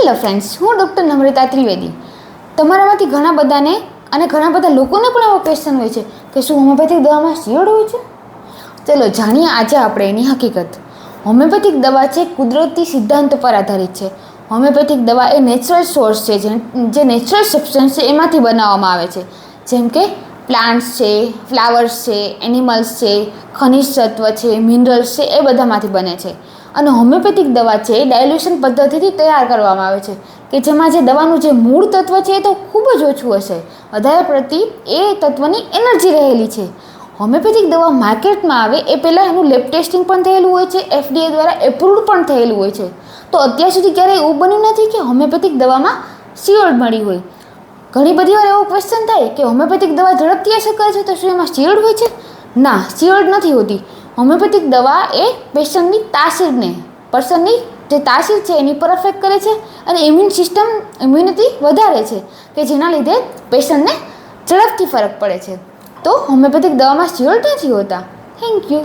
Hello friends હું doctor Namrata Trivedi. તમારામાંથી ઘણા બધાને અને ઘણા બધા લોકોને પણ એવો ક્વેશ્ચન હોય છે કે શું હોમિયોપેથિક દવામાં શિયોડ હોય છે? ચલો જાણીએ આજે આપણે એની હકીકત. હોમિયોપેથિક દવા છે કુદરતી સિદ્ધાંત પર આધારિત છે. હોમિયોપેથિક દવા એ નેચરલ સોર્સ છે જે નેચરલ સબસ્ટન્સ છે એમાંથી બનાવવામાં આવે છે. જેમ કે પ્લાન્ટ્સ છે ફ્લાવર્સ છે એનિમલ્સ છે, ખનિજ તત્વ છે મિનરલ્સ છે એ બધામાંથી બને છે. અને હોમિયોપેથિક દવા છે એ ડાયલ્યુશન પદ્ધતિથી તૈયાર કરવામાં આવે છે કે જેમાં જે દવાનું જે મૂળ તત્વ છે એ તો ખૂબ જ ઓછું હશે. વધારે પ્રતિ એ તત્વની એનર્જી રહેલી છે. હોમિયોપેથિક દવા માર્કેટમાં આવે એ પહેલાં એનું લેબ ટેસ્ટિંગ પણ થયેલું હોય છે એફડીએ દ્વારા એપ્રુવડ પણ થયેલું હોય છે. તો અત્યાર સુધી ક્યારેય એવું બન્યું નથી કે હોમિયોપેથિક દવામાં સિયોર્ડ મળી હોય. ઘણી બધી વાર એવો ક્વેશ્ચન થાય કે હોમિયોપેથિક દવા ઝડપથી અસર કરે છે તો શું એમાં શિયોડ હોય છે? ના શિયોડ નથી હોતી. હોમિયોપેથિક દવા એ પેશન્ટની તાસીરને, પર્સનની જે તાસીર છે એની પર અફેક્ટ કરે છે અને ઇમ્યુન સિસ્ટમ ઇમ્યુનિટી વધારે છે કે જેના લીધે પેશન્ટને ઝડપથી ફરક પડે છે. તો હોમિયોપેથિક દવામાં સ્યોર નથી હોતા. Thank you